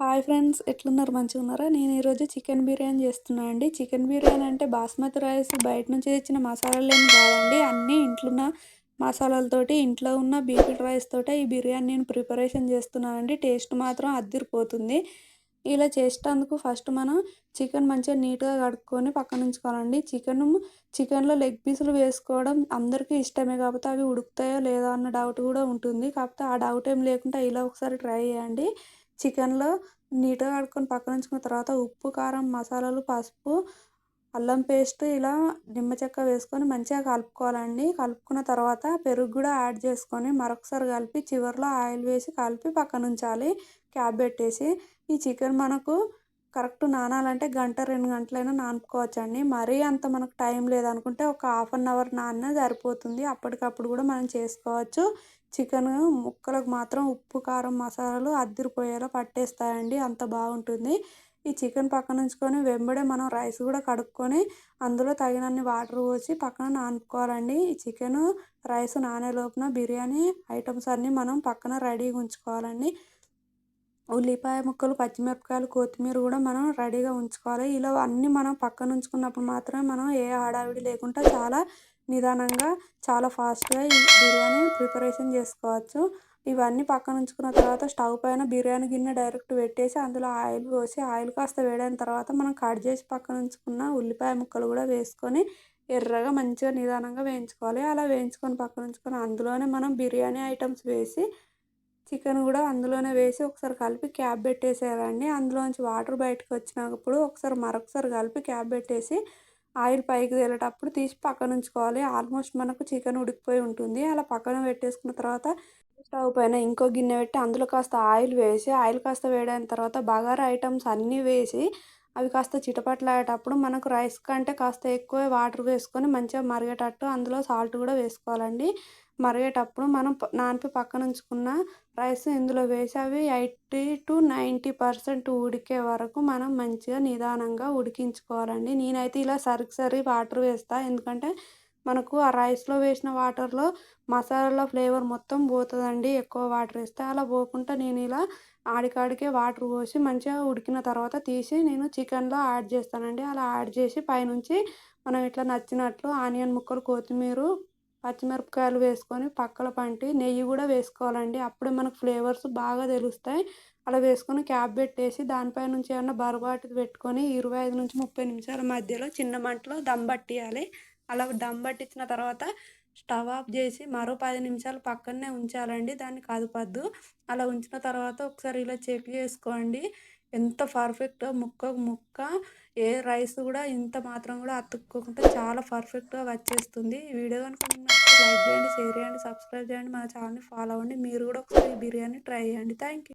Hi friends ఎట్లున్నారు? మంచిగా ఉన్నారా నేను ఈరోజు చికెన్ బిర్యానీ చేస్తున్నా అండి. చికెన్ బిర్యానీ అంటే బాస్మతి రైస్ బయట నుంచి తెచ్చిన మసాలాలు ఏమి కాదండి. అన్నీ ఇంట్లో ఉన్న మసాలాలతోటి ఇంట్లో ఉన్న బీపీల్ రైస్ తోటే ఈ బిర్యానీ నేను ప్రిపరేషన్ చేస్తున్నానండి. టేస్ట్ మాత్రం అద్దిరిపోతుంది. ఇలా చేసేటందుకు ఫస్ట్ మనం చికెన్ మంచిగా నీట్గా కడుక్కొని పక్కన ఉంచుకోవాలండి. చికెన్ చికెన్లో లెగ్ పీసులు వేసుకోవడం అందరికీ ఇష్టమే కాకపోతే అవి ఉడుకుతాయో లేదో అన్న డౌట్ కూడా ఉంటుంది. కాకపోతే ఆ డౌట్ ఏం లేకుండా ఇలా ఒకసారి ట్రై చేయండి. చికెన్లో నీట్గా కడుక్కొని పక్కన ఉంచుకున్న తర్వాత ఉప్పు కారం మసాలాలు పసుపు అల్లం పేస్ట్ ఇలా నిమ్మ చెక్క వేసుకొని మంచిగా కలుపుకోవాలండి. కలుపుకున్న తర్వాత పెరుగు కూడా యాడ్ చేసుకొని మరొకసారి కలిపి చివరిలో ఆయిల్ వేసి కలిపి పక్కన ఉంచాలి. క్యాప్ పెట్టేసి ఈ చికెన్ మనకు కరెక్ట్ నానాలంటే గంట రెండు గంటలైనా నానుకోవచ్చండి. మరీ అంత మనకు టైం లేదనుకుంటే ఒక హాఫ్ అన్ అవర్ నాన్న సరిపోతుంది. అప్పటికప్పుడు కూడా మనం చేసుకోవచ్చు. చికెన్ ముక్కలకు మాత్రం ఉప్పు కారం మసాలాలు అద్దిరిపోయేలా పట్టేస్తాయండి. అంత బాగుంటుంది. ఈ చికెన్ పక్కన ఉంచుకొని వెంబడే మనం రైస్ కూడా కడుక్కొని అందులో తగినన్ని వాటర్ పోసి పక్కన నానుకోవాలండి. ఈ చికెన్ రైస్ నానే లోపున బిర్యానీ ఐటమ్స్ అన్నీ మనం పక్కన రెడీగా ఉంచుకోవాలండి. ఉల్లిపాయ ముక్కలు పచ్చిమిరపకాయలు కొత్తిమీర కూడా మనం రెడీగా ఉంచుకోవాలి. ఇలా అన్నీ మనం పక్కన ఉంచుకున్నప్పుడు మాత్రమే మనం ఏ హడావిడి లేకుండా చాలా నిదానంగా చాలా ఫాస్ట్గా ఈ బిర్యానీ ప్రిపరేషన్ చేసుకోవచ్చు. ఇవన్నీ పక్కన ఉంచుకున్న తర్వాత స్టవ్ పైన బిర్యానీ గిన్నె డైరెక్ట్ పెట్టేసి అందులో ఆయిల్ పోసి ఆయిల్ కాస్త వేడైన తర్వాత మనం కట్ చేసి పక్కన ఉంచుకున్న ఉల్లిపాయ ముక్కలు కూడా వేసుకొని ఎర్రగా మంచిగా నిదానంగా వేయించుకోవాలి. అలా వేయించుకొని పక్కన ఉంచుకొని అందులోనే మనం బిర్యానీ ఐటమ్స్ వేసి చికెన్ కూడా అందులోనే వేసి ఒకసారి కలిపి క్యాప్ పెట్టేసేయాలండి. అందులోంచి వాటర్ బయటకు వచ్చినప్పుడు ఒకసారి మరొకసారి కలిపి క్యాప్ పెట్టేసి ఆయిల్ పైకి తేలేటప్పుడు తీసి పక్కన ఉంచుకోవాలి. ఆల్మోస్ట్ మనకు చికెన్ ఉడికిపోయి ఉంటుంది. అలా పక్కన పెట్టేసుకున్న తర్వాత స్టవ్ పైన ఇంకో గిన్నె పెట్టి అందులో కాస్త ఆయిల్ వేసి ఆయిల్ కాస్త వేడైన తర్వాత బగారా ఐటమ్స్ అన్నీ వేసి అవి కాస్త చిటపట్లాడేటప్పుడు మనకు రైస్ కంటే కాస్త ఎక్కువ వాటర్ వేసుకొని మంచిగా మరిగేటట్టు అందులో సాల్ట్ కూడా వేసుకోవాలండి. మరిగేటప్పుడు మనం నానిపి పక్కన ఉంచుకున్న రైస్ ఇందులో వేసి అవి ఎయిటీ టు నైంటీ పర్సెంట్ ఉడికే వరకు మనం మంచిగా నిదానంగా ఉడికించుకోవాలండి. నేనైతే ఇలా సరికి సరి వాటర్ వేస్తాను ఎందుకంటే మనకు ఆ రైస్లో వేసిన వాటర్లో మసాలాలో ఫ్లేవర్ మొత్తం పోతుందండి. ఎక్కువ వాటర్ వేస్తే అలా పోకుండా నేను ఇలా ఆడికాడికే వాటర్ పోసి మంచిగా ఉడికిన తర్వాత తీసి నేను చికెన్లో యాడ్ చేస్తానండి. అలా యాడ్ చేసి పైనుంచి మనం ఇట్లా నచ్చినట్లు ఆనియన్ ముక్కలు కొత్తిమీర పచ్చిమిరపకాయలు వేసుకొని పక్కల పంటి నెయ్యి కూడా వేసుకోవాలండి. అప్పుడే మనకు ఫ్లేవర్స్ బాగా తెలుస్తాయి. అలా వేసుకొని క్యాప్ పెట్టేసి దానిపై నుంచి ఏమన్నా బరబాటి పెట్టుకొని ఇరవై ఐదు నుంచి ముప్పై నిమిషాల మధ్యలో చిన్న మంటలో దమ్ పట్టియాలి. అలా దమ్ పట్టించిన తర్వాత స్టవ్ ఆఫ్ చేసి మరో పది నిమిషాలు పక్కనే ఉంచాలండి. దాన్ని కదపద్దు అలా ఉంచిన తర్వాత ఒకసారి ఇలా చెక్ చేసుకోండి. ఎంత పర్ఫెక్ట్గా ముక్క ముక్క ఏ రైస్ కూడా ఇంత మాత్రం కూడా అతుక్కోకుండా చాలా పర్ఫెక్ట్గా వచ్చేస్తుంది. ఈ వీడియో కనుక లైక్ చేయండి షేర్ చేయండి సబ్స్క్రైబ్ చేయండి మన ఛానల్ని ఫాలో అవ్వండి. మీరు కూడా ఒకసారి బిర్యానీ ట్రై చేయండి. Thank you